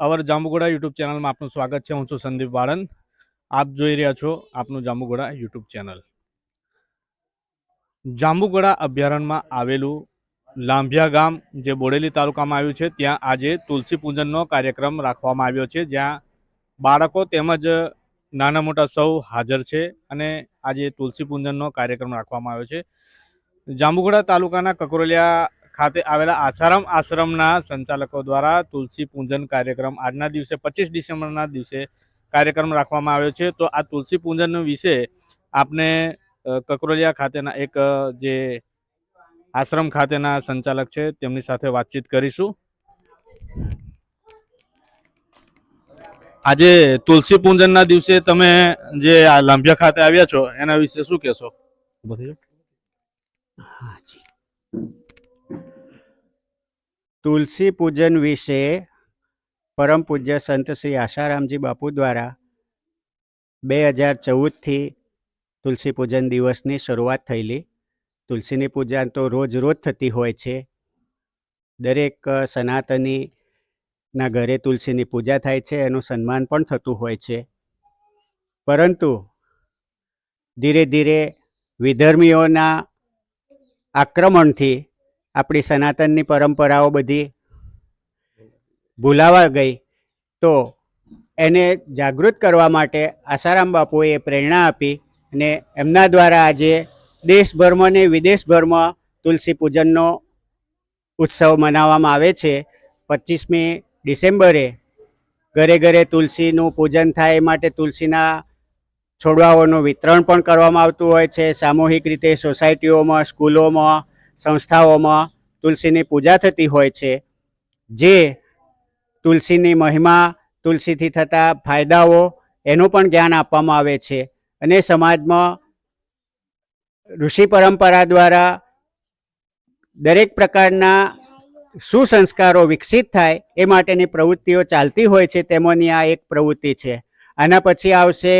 અવર Jambughoda YouTube ચેનલમાં આપનું સ્વાગત છે. હું છું સંદીપ વાળંદ. આપ જોઈ રહ્યા છો આપનું જાંબુગોડા યુટ્યુબ ચેનલ. જાંબુગોડા અભયારણ્યમાં આવેલું લાંભિયા ગામ, જે બોડેલી તાલુકામાં આવ્યું છે, ત્યાં આજે તુલસી પૂજનનો કાર્યક્રમ રાખવામાં આવ્યો છે, જ્યાં બાળકો તેમજ નાના મોટા સૌ હાજર છે અને આજે તુલસી પૂજનનો કાર્યક્રમ રાખવામાં આવ્યો છે. જાંબુગોડા તાલુકાના કકરોલિયા ખાતે આવેલા આસારામ આશ્રમના સંચાલકો દ્વારા તુલસી પૂજન કાર્યક્રમ આજના દિવસે પચીસ ડિસેમ્બરના દિવસે કાર્યક્રમ રાખવામાં આવ્યો છે. તો આ તુલસી પૂજન વિશે આપને કકરોલિયા ખાતેના એક જે આશ્રમ ખાતેના સંચાલક છે, તેમની સાથે વાતચીત કરીશું. આજે તુલસી પૂજનના દિવસે તમે જે લાંભિયા ખાતે આવ્યા છો, એના વિશે શું કહેશો? જાઓ. હાજી તુલસી પૂજન વિશે પરમ પૂજ્ય સંત શ્રી આશારામજી બાપુ દ્વારા બે હજાર ચૌદથી તુલસી પૂજન દિવસની શરૂઆત થયેલી. તુલસીની પૂજા તો રોજ રોજ થતી હોય છે. દરેક સનાતનીના ઘરે તુલસીની પૂજા થાય છે, એનું સન્માન પણ થતું હોય છે. પરંતુ ધીરે ધીરે વિધર્મીઓના આક્રમણથી આપણી સનાતનની પરંપરાઓ બધી ભૂલાવા ગઈ, તો એને જાગૃત કરવા માટે આસારામ બાપુએ પ્રેરણા આપી અને એમના દ્વારા આજે દેશભરમાં ને વિદેશભરમાં તુલસી પૂજનનો ઉત્સવ મનાવવામાં આવે છે. પચીસમી ડિસેમ્બરે ઘરે ઘરે તુલસીનું પૂજન થાય એ માટે તુલસીના છોડવાઓનું વિતરણ પણ કરવામાં આવતું હોય છે. સામૂહિક રીતે સોસાયટીઓમાં, સ્કૂલોમાં સંસ્થાઓમાં તુલસીની પૂજા થતી હોય છે, જે તુલસીની મહિમા, તુલસીથી થતા ફાયદાઓ એનું પણ જ્ઞાન આપવામાં આવે છે. અને સમાજમાં ઋષિ પરંપરા દ્વારા દરેક પ્રકારના સુસંસ્કારો વિકસિત થાય એ માટેની પ્રવૃત્તિઓ ચાલતી હોય છે, તેમાંની આ એક પ્રવૃત્તિ છે. આના પછી આવશે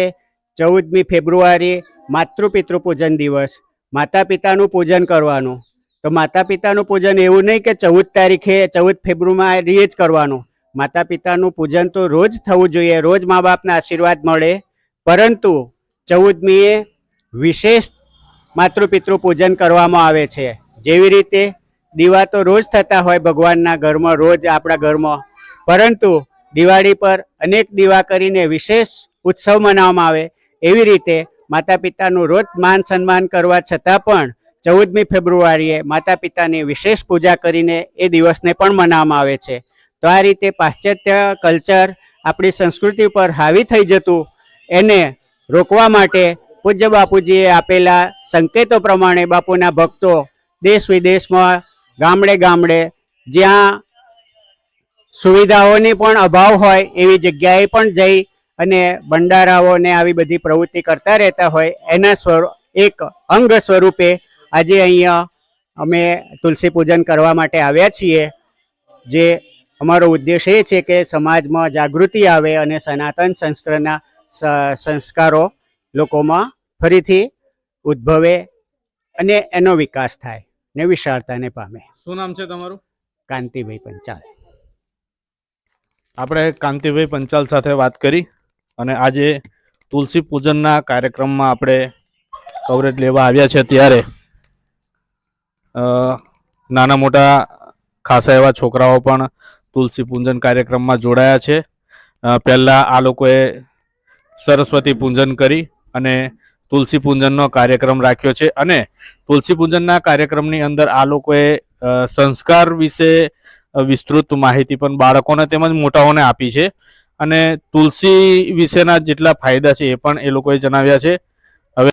ચૌદમી ફેબ્રુઆરી માતૃપિતૃ પૂજન દિવસ. માતા પિતાનું પૂજન કરવાનું. તો માતા પિતાનું પૂજન એવું નહીં કે ચૌદ તારીખે, ચૌદ ફેબ્રુઆરીએ જ કરવાનું. માતા પિતાનું પૂજન તો રોજ થવું જોઈએ, રોજ મા બાપના આશીર્વાદ મળે. પરંતુ ચૌદમીએ વિશેષ માતૃપિતૃ પૂજન કરવામાં આવે છે. જેવી રીતે દીવા તો રોજ થતા હોય ભગવાનના ઘરમાં, રોજ આપણા ઘરમાં. પરંતુ દિવાળી પર અનેક દીવા કરીને વિશેષ ઉત્સવ મનાવવામાં આવે. એવી રીતે માતા પિતાનું રોજ માન સન્માન કરવા છતાં પણ ચૌદમી ફેબ્રુઆરીએ માતા પિતાની વિશેષ પૂજા કરીને એ દિવસને પણ મનાવવામાં આવે છે. તો આ રીતે પાશ્ચાત્ય કલ્ચર આપણી સંસ્કૃતિ પર હાવી થઈ જતું એને રોકવા માટે પૂજ્ય બાપુજીએ આપેલા સંકેતો પ્રમાણે બાપુના ભક્તો દેશ વિદેશમાં ગામડે ગામડે જ્યાં સુવિધાઓની પણ અભાવ હોય એવી જગ્યાએ પણ જઈ અને ભંડારાઓને આવી બધી પ્રવૃત્તિ કરતા રહેતા હોય એના સ્વરૂપ એક અંગ સ્વરૂપે આજે અહીંયા અમે તુલસી પૂજન કરવા માટે આવ્યા છીએ. જે અમારો ઉદ્દેશ એ છે કે સમાજમાં જાગૃતિ આવે અને સનાતન સંસ્કૃતના સ- સંસ્કારો લોકોમાં ફરીથી ઉદ્ભવે અને એનો વિકાસ થાય. ને વિશાળતાને પામે. શું નામ છે તમારું? કાંતિભાઈ પંચાલ. આપણે કાંતિભાઈ પંચાલ સાથે વાત કરી અને આજે તુલસી પૂજનના કાર્યક્રમમાં આપણે કવરેજ લેવા આવ્યા છે ત્યારે નાના મોટા ખાસા એવા છોકરાઓ પણ તુલસી પૂજન કાર્યક્રમમાં જોડાયા છે. પહેલાં આ લોકોએ સરસ્વતી પૂજન કરી અને તુલસી પૂજનનો કાર્યક્રમ રાખ્યો છે અને તુલસી પૂજનના કાર્યક્રમની અંદર આ લોકોએ સંસ્કાર વિશે વિસ્તૃત માહિતી પણ બાળકોને તેમજ મોટાઓને આપી છે. અને તુલસી વિશેના જેટલા ફાયદા છે એ પણ એ લોકોએ જણાવ્યા છે.